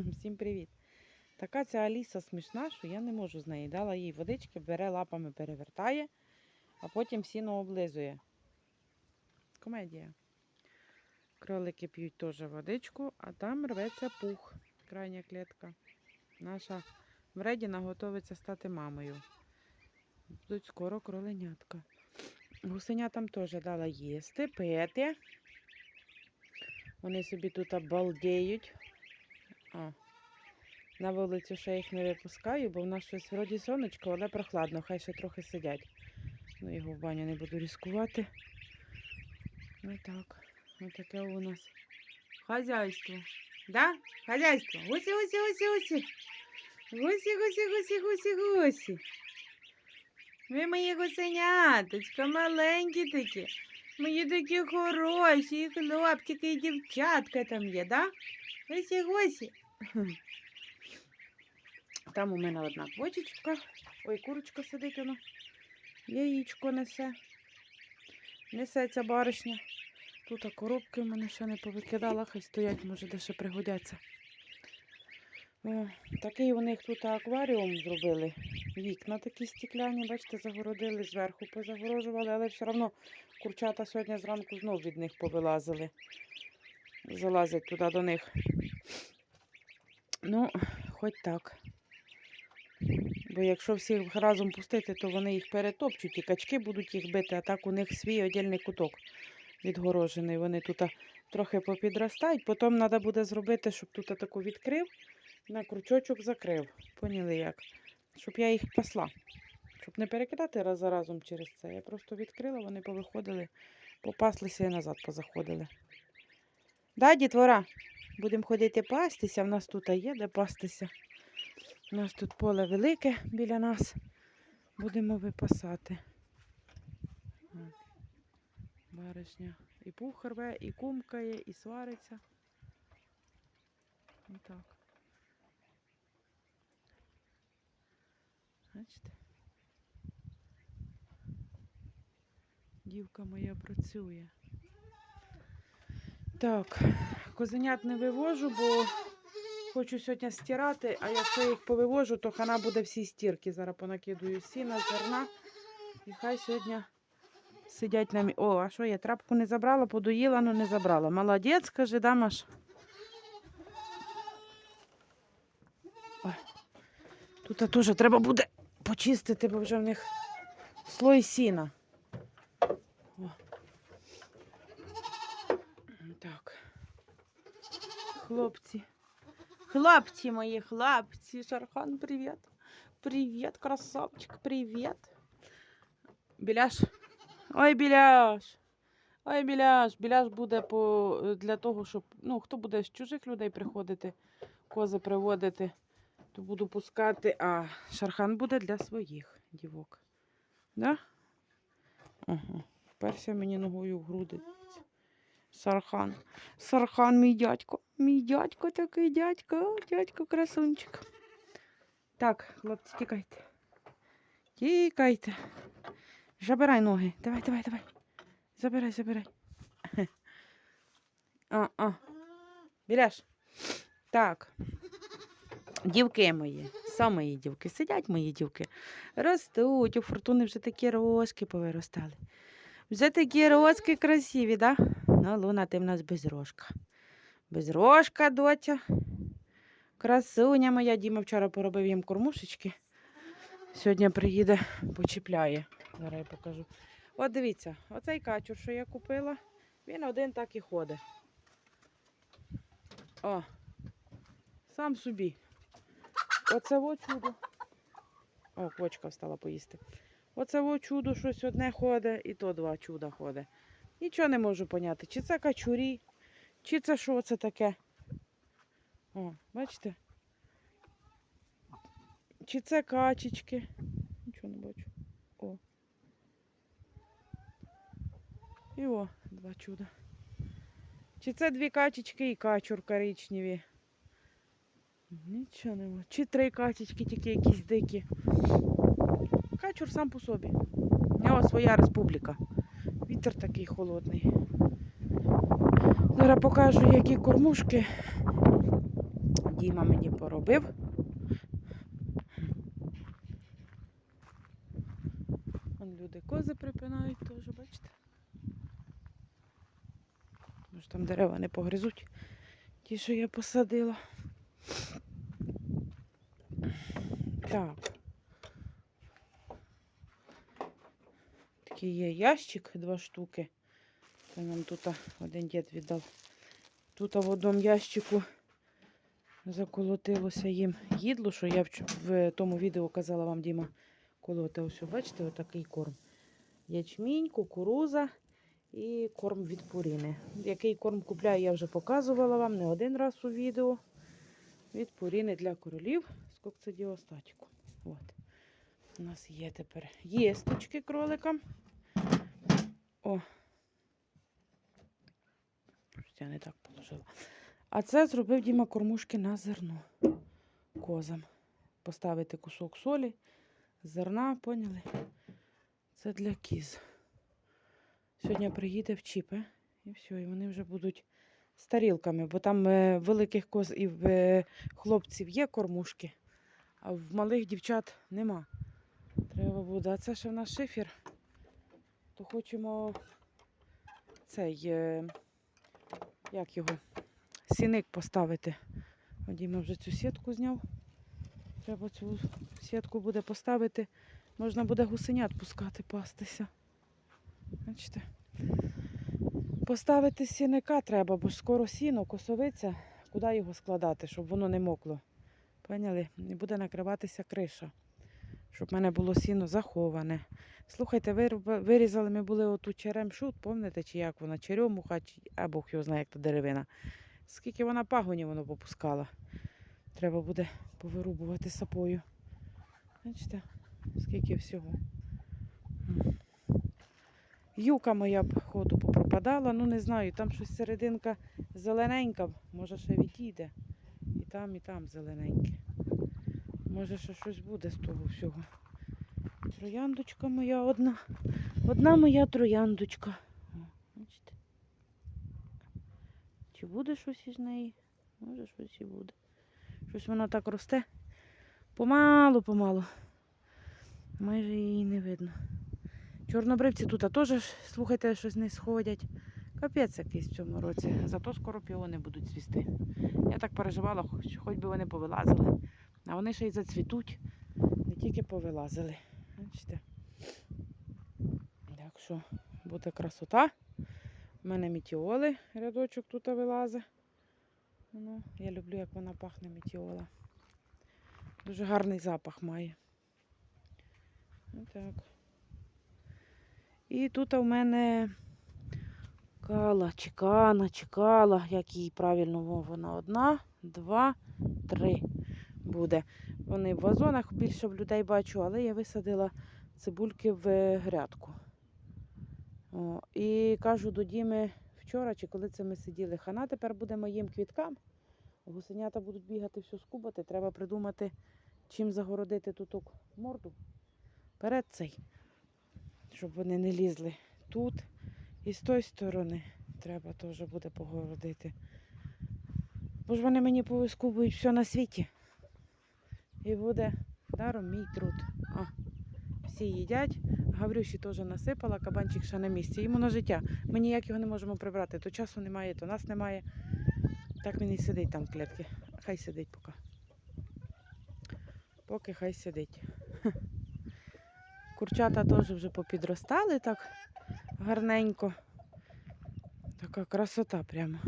Всім привіт. Така ця Аліса смішна, що я не можу з неї. Дала їй водички, бере лапами, перевертає, а потім сіно облизує. Комедія. Кролики п'ють теж водичку, а там рветься пух, крайня клітка. Наша вредіна готовиться стати мамою. Будуть скоро кроленятка. Гусенятам теж дала їсти, пити. Вони собі тут обалдеють. А, на вулицю ще їх не випускаю, бо в нас щось вроді сонечко, але прохладно, хай ще трохи сидять. Ну, його в баню не буду ризикувати. Отак. Отаке у нас хазяйство. Да? Хазяйство. Гусі, гусі, гусі, гусі. Гусі, гусі, гусі, гусі, гусі. Ви мої гусеняточка, маленькі такі. Мої такі хороші, і хлопчики, і дівчатка там є, да? Гусі, гусі. Там у мене одна квочечка. Ой, курочка сидить воно. Яєчко несе. Несе ця баришня. Тут коробки в мене ще не повикидала, хай стоять, може, де ще пригодяться. О, такий у них тут акваріум зробили. Вікна такі стекляні, бачите, загородили, зверху позагорожували, але все одно курчата сьогодні зранку знов від них повилазили. Залазять туди до них. Ну, хоч так. Бо якщо всіх разом пустити, то вони їх перетопчуть і качки будуть їх бити, а так у них свій отдільний куток відгорожений. Вони тут трохи попідростають. Потім треба буде зробити, щоб тут таку відкрив, на крючочок закрив. Поняли як? Щоб я їх пасла. Щоб не перекидати раз за разом через це. Я просто відкрила, вони повиходили, попаслися і назад позаходили. Да, дітвора? Будемо ходити пастися. В нас тут є де пастися. У нас тут поле велике біля нас. Будемо випасати. Баришня і пух рве, і кумкає, і свариться. Отак. Бачите? Дівка моя працює. Так, козенят не вивожу, бо хочу сьогодні стирати, а якщо їх повивожу, то хана буде всі стірки. Зараз понакидую сіна, зерна. І хай сьогодні сидять на мі... О, а що я трапку не забрала, подоїла, але не забрала. Молодець, каже, да, Маш? Ой. Тут теж треба буде почистити, бо вже в них слой сіна. О. Так. Хлопці. Хлопці мої, хлопці. Шархан, привіт. Привіт, красавчик, привіт. Біляш. Ой, біляш. Ой, біляш. Біляш буде по, для того, щоб. Ну, хто буде з чужих людей приходити, кози приводити, то буду пускати, а шархан буде для своїх дівок. Да? Ага. Вперся мені ногою в груди. Сархан. Сархан, мій дядько. Мій дядько такий дядько, дядько красунчик. Так, хлопці, тікайте. Тікайте. Забирай ноги. Давай, давай, давай. Забирай, забирай. А, а. Біляш. Так. Дівки мої, саме дівки, сидять мої дівки, ростуть, у фортуни вже такі рожки повиростали. Вже такі рожки красиві, да? Ну, Луна, ти в нас без рожка. Без рожка, доця. Красуня моя. Діма вчора поробив їм кормушечки. Сьогодні приїде, почіпляє. Зараз я покажу. От дивіться, оцей качур, що я купила, він один так і ходить. О, сам собі. Оце во чудо. О, квочка встала поїсти. Оце во чудо щось одне ходить, і то два чуда ходить. Нічого не можу поняти, чи це качурі, чи це що це таке. О, бачите? Чи це качечки? Нічого не бачу. О. І о, два чуда. Чи це дві качечки і качур коричневі? Нічого не бачу. Чи три качечки, тільки якісь дикі. Качур сам по собі. У нього своя республіка. Вітер такий холодний. Зараз покажу, які кормушки Діма мені поробив. Вон люди кози припинають теж, бачите? Може там дерева не погризуть. Ті, що я посадила. Так. Такий є ящик, два штуки. Це нам тут один дід віддав. Тут в одному ящику заколотилося їм їдло, що я в, тому відео казала вам, Діма, колоти. Ось, бачите, отакий корм. Ячмінь, кукуруза і корм від пуріни. Який корм купляю, я вже показувала вам не один раз у відео. Від пуріни для королів з кокцидіостатіку. От. У нас є тепер єсточки кроликам. О. Я не так положила. А це зробив Діма кормушки на зерно козам. Поставити кусок солі, зерна, поняли? Це для кіз. Сьогодні приїде в чіпи і все, і вони вже будуть з тарілками, бо там е, великих коз і в е, хлопців є кормушки, а в малих дівчат нема. Треба буде. А це ще в нас шифер. То хочемо цей, е, як його, сіник поставити. Діма вже цю сітку зняв. Треба цю сітку буде поставити. Можна буде гусенят пускати, пастися. Бачите? Поставити сіника треба, бо скоро сіно, косовиця, куди його складати, щоб воно не мокло. Поняли? І буде накриватися криша, щоб в мене було сіно заховане. Слухайте, вирізали ми були оту черемшут, пам'ятаєте, чи як вона, черемуха, чи Бог його знає, як та деревина. Скільки вона пагонів воно попускала. Треба буде повирубувати сапою. Бачите, скільки всього. Юка моя б ходу попропадала, ну не знаю, там щось серединка зелененька, може ще відійде. І там, і там зелененьке. Може ще щось буде з того всього. Трояндочка моя одна. Одна моя трояндочка. Бачите? Чи буде щось із неї? Може щось і буде. Щось вона так росте. Помалу, помалу. Майже її не видно. Чорнобривці тут теж, слухайте, щось не сходять. Капець якийсь в цьому році. Зато скоро піони будуть цвісти. Я так переживала, хоч, хоч би вони повилазили. А вони ще й зацвітуть. Не тільки повилазили. Бачите? Так що буде красота. У мене мітіоли, рядочок тут вилазить. Ну, я люблю, як вона пахне мітіола. Дуже гарний запах має. Отак. І тут у мене кала, чекана, чекала, як її правильно во, вона одна, два, три буде. Вони в вазонах більше в людей бачу, але я висадила цибульки в грядку. О, і кажу до Діми вчора, чи коли це ми сиділи, хана тепер буде моїм квіткам. Гусенята будуть бігати, все скубати. Треба придумати, чим загородити тут морду. Перед цей, щоб вони не лізли тут. І з тої сторони треба теж буде погородити. Бо ж вони мені повискубують все на світі. І буде даром мій труд. О, всі їдять. Гаврюші теж насипала, кабанчик ще на місці. Йому на життя. Ми ніяк його не можемо прибрати. То часу немає, то нас немає. Так він і сидить там в клітці. Хай сидить поки. Поки хай сидить. Курчата теж вже попідростали так гарненько. Така красота прямо.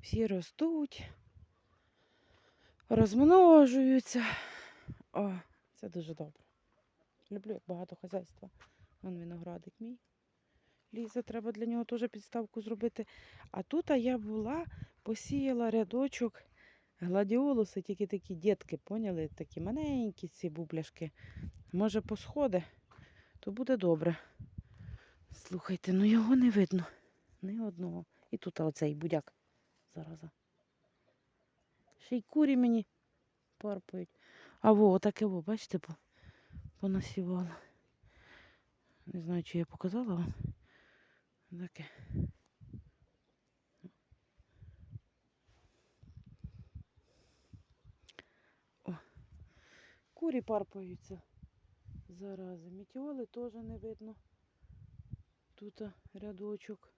Всі ростуть, розмножуються. О, це дуже добре. Люблю, як багато хазяйства. Вон виноградик мій. Лізе, треба для нього теж підставку зробити. А тут я була, посіяла рядочок гладіолуси, тільки такі дітки, поняли? Такі маленькі ці бубляшки. Може, посходи, то буде добре. Слухайте, ну його не видно. Ні одного. І тут оцей будяк. Зараза. Ще й курі мені парпають. А во, отаке во, бачите, по- понасівала. Не знаю, чи я показала вам. Таке. Курі парпаються. Зарази. Метіоли теж не видно. Тут рядочок.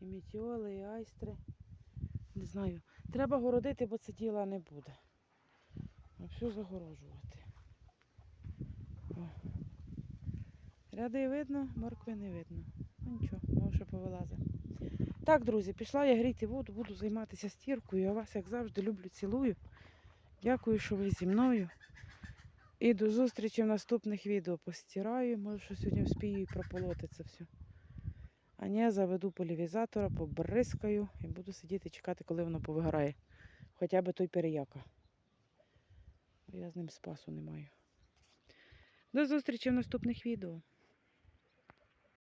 І метіоли, і айстри. Не знаю. Треба городити, бо це діла не буде. А все загорожувати. О. Ряди видно, моркви не видно. Ну нічого, може ще повилазить. Так, друзі, пішла я гріти воду, буду займатися стіркою. Я вас, як завжди, люблю, цілую. Дякую, що ви зі мною. І до зустрічі в наступних відео. Постираю, може, що сьогодні вспію і прополоти це все. А ні, заведу полівізатора, побризкаю і буду сидіти чекати, коли воно повигорає. Хоча б той переяка. Я з ним спасу не маю. До зустрічі в наступних відео.